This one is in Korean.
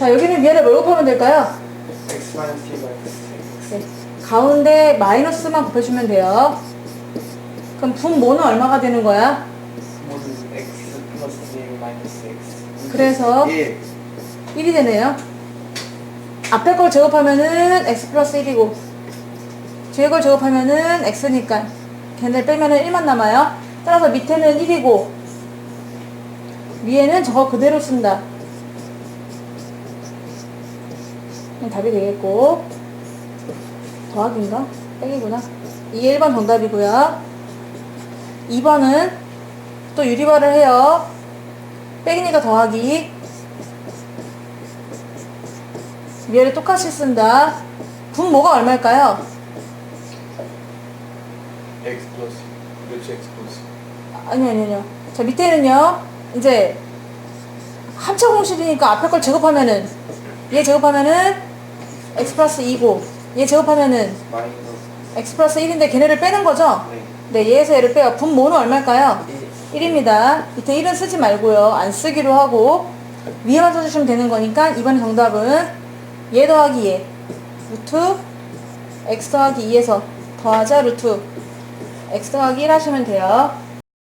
자, 여기는 위아래 뭘 곱하면 될까요? x 마이너스 네. 가운데 마이너스만 곱해주면 돼요. 그럼 분모는 얼마가 되는 거야? 모든 x 플러스 1 마이너스 x 그래서? 1 1이 되네요. 앞에 걸 제곱하면은 x 플러스 1이고 뒤에 걸 제곱하면은 x니까 걔네를 빼면은 1만 남아요. 따라서 밑에는 1이고 위에는 저거 그대로 쓴다. 그럼 답이 되겠고 더하기인가? 땡이구나. 이게 1번 정답이고요. 2번은 또 유리화를 해요. 빼기니까 더하기 위에를 똑같이 쓴다. 분모가 얼마일까요? x 플러스 그렇지 x 플러스 아니, 아니, 아니요. 자, 밑에는요, 이제, 합차 공식이니까 앞에 걸 제곱하면은, 얘 제곱하면은, x 플러스 2고, 얘 제곱하면은, 마이너스 x 플러스 1인데 걔네를 빼는 거죠? 네 네, 얘에서 얘를 빼요. 분모는 얼마일까요? 1 1입니다. 밑에 1은 쓰지 말고요. 안 쓰기로 하고, 위에만 써주시면 되는 거니까, 이번 정답은, 얘 더하기 얘. 루트, x 더하기 2에서 더하자 루트, x 더하기 1 하시면 돼요.